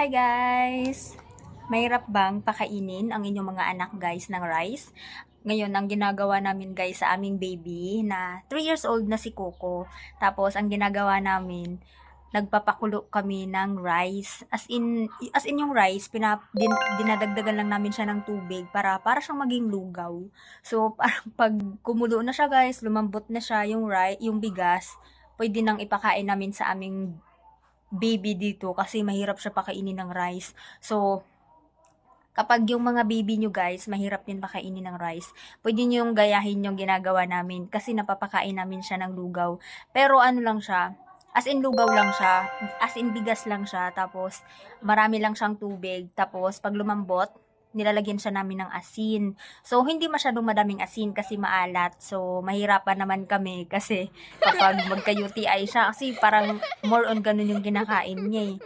Hi guys! Mahirap bang pakainin ang inyong mga anak guys ng rice? Ngayon, ang ginagawa namin guys sa aming baby na 3 years old na si Coco. Tapos, ang ginagawa namin, nagpapakulo kami ng rice. As in, as in yung rice, pinap, din, dinadagdagan lang namin siya ng tubig para, para siyang maging lugaw. So, parang pag kumulo na siya guys, lumambot na siya yung rice, yung bigas, pwede nang ipakain namin sa aming baby dito kasi mahirap siya pakainin ng rice. So, kapag yung mga baby nyo guys, mahirap din pakainin ng rice, pwede nyo yung gayahin yung ginagawa namin kasi napapakain namin siya ng lugaw. Pero ano lang siya, as in lugaw lang siya, as in bigas lang siya, tapos marami lang siyang tubig, tapos pag lumambot, nilalagyan siya namin ng asin. So, hindi masyadong madaming asin kasi maalat. So, mahirapan naman kami kasi kapag magka-UTI siya, kasi parang more on ganun yung kinakain niya eh.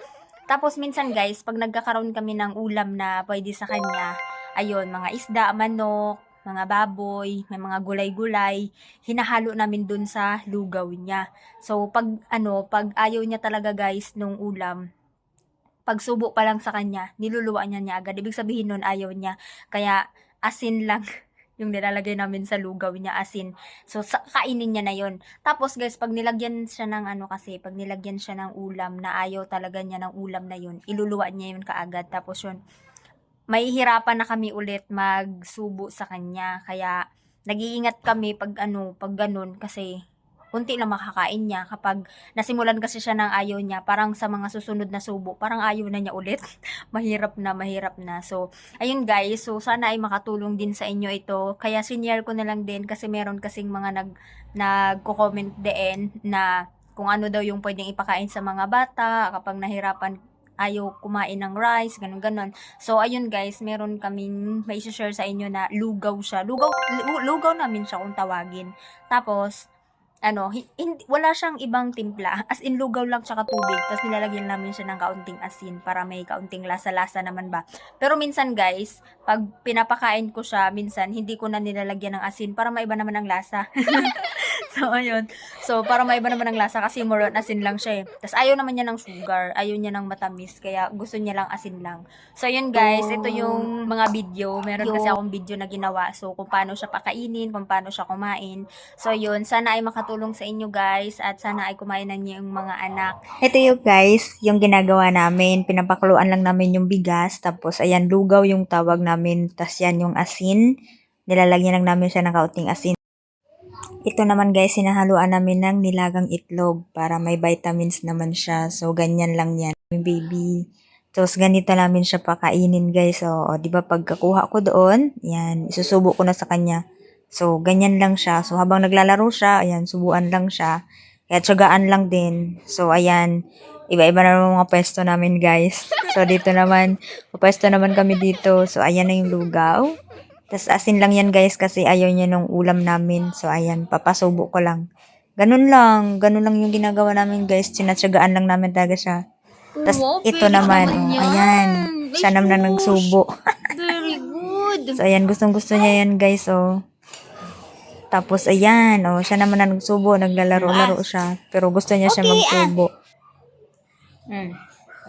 Tapos minsan guys, pag nagkakaroon kami ng ulam na pwede sa kanya, ayun, mga isda, manok, mga baboy, may mga gulay-gulay, hinahalo namin dun sa lugaw niya. So, pag ano, pag ayaw niya talaga guys nung ulam, pag subo pa lang sa kanya, niluluwa niya niya agad. Ibig sabihin nun, ayaw niya. Kaya, asin lang yung nilalagay namin sa lugaw niya, asin. So, sa, kainin niya na yon Tapos, guys, pag nilagyan siya ng ano kasi, pag nilagyan siya ng ulam na ayaw talaga niya ng ulam na yun, iluluwa niya yun kaagad. Tapos yun, mahihirapan na kami ulit magsubo sa kanya. Kaya, nag-iingat kami pag ano, pag ganun kasi kunti lang makakain niya kapag nasimulan kasi siya ng ayaw niya parang sa mga susunod na subo parang ayaw na niya ulit mahirap na mahirap na so ayun guys so sana ay makatulong din sa inyo ito kaya senior ko na lang din kasi meron kasing mga nag nagko-comment din na kung ano daw yung pwedeng ipakain sa mga bata kapag nahirapan ayaw kumain ng rice, ganun ganon. So, ayun guys, meron kaming may share sa inyo na lugaw siya. Lugaw, lu- lugaw namin siya kung tawagin. Tapos, ano, hi- hindi, wala siyang ibang timpla. As in, lugaw lang tsaka tubig. Tapos nilalagyan namin siya ng kaunting asin para may kaunting lasa-lasa naman ba. Pero minsan guys, pag pinapakain ko siya, minsan hindi ko na nilalagyan ng asin para maiba naman ang lasa. so, ayun. So, para maiba naman ang lasa kasi more on asin lang siya eh. Tapos ayaw naman niya ng sugar. Ayaw niya ng matamis. Kaya gusto niya lang asin lang. So, ayun guys. Ito yung mga video. Meron kasi akong video na ginawa. So, kung paano siya pakainin, kung paano siya kumain. So, yun. Sana ay makatulong sa inyo guys. At sana ay kumain na niyo yung mga anak. Ito yung guys, yung ginagawa namin. Pinapakuluan lang namin yung bigas. Tapos, ayan, lugaw yung tawag namin. Tapos, yan yung asin. Nilalagyan lang namin siya ng kaunting asin. Ito naman guys, sinahaluan namin ng nilagang itlog para may vitamins naman siya. So, ganyan lang yan. Baby. Tapos, ganito namin siya pakainin guys. So, o, di ba pagkakuha ko doon, yan, isusubo ko na sa kanya. So, ganyan lang siya. So, habang naglalaro siya, ayan, subuan lang siya. Kaya tsagaan lang din. So, ayan, iba-iba na mga pwesto namin guys. So, dito naman, pwesto naman kami dito. So, ayan na yung lugaw. Tapos asin lang yan guys kasi ayaw niya nung ulam namin. So ayan, papasubo ko lang. Ganun lang. Ganun lang yung ginagawa namin guys. Sinatsagaan lang namin talaga siya. Tapos Wow, ito naman, naman oh, yan. ayan. Siya naman na nagsubo. Very good. so ayan, gustong gusto niya yan guys. Oh. Tapos ayan, oh, siya naman na nagsubo. Naglalaro-laro siya. Pero gusto niya siya Okay, magsubo. Mm.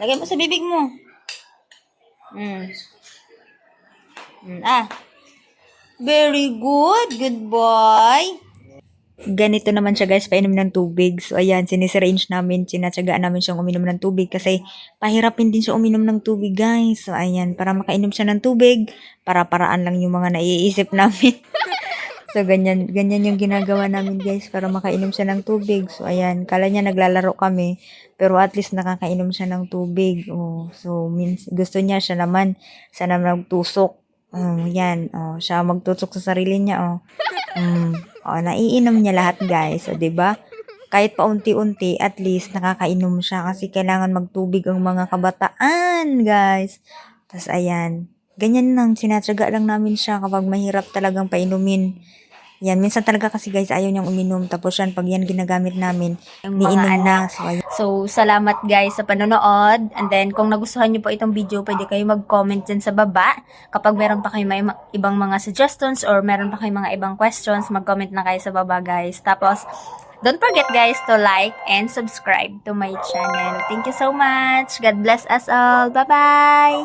Lagay mo sa bibig mo. Mm. Mm, ah. Very good. Good boy. Ganito naman siya guys, painom ng tubig. So ayan, sinisarrange namin, sinatsagaan namin siyang uminom ng tubig kasi pahirapin din siya uminom ng tubig guys. So ayan, para makainom siya ng tubig, para-paraan lang yung mga naiisip namin. so ganyan, ganyan yung ginagawa namin guys, para makainom siya ng tubig. So ayan, kala niya naglalaro kami, pero at least nakakainom siya ng tubig. Oh, so means, gusto niya siya naman, siya naman Oh, yan. Oh, siya magtusok sa sarili niya. Oh. Mm. Oh, naiinom niya lahat, guys. O, 'di ba? Kahit paunti-unti, at least nakakainom siya kasi kailangan magtubig ang mga kabataan, guys. Tapos ayan, ganyan lang, sinatsaga lang namin siya kapag mahirap talagang painumin. Yan, minsan talaga kasi guys, ayaw niyang uminom. Tapos yan, pag yan ginagamit namin, niinom na. So, ayan. So, salamat guys sa panonood. And then, kung nagustuhan niyo po itong video, pwede kayo mag-comment dyan sa baba. Kapag meron pa kayo may ma- ibang mga suggestions or meron pa kayo mga ibang questions, mag-comment na kayo sa baba guys. Tapos, Don't forget guys to like and subscribe to my channel. Thank you so much. God bless us all. Bye-bye!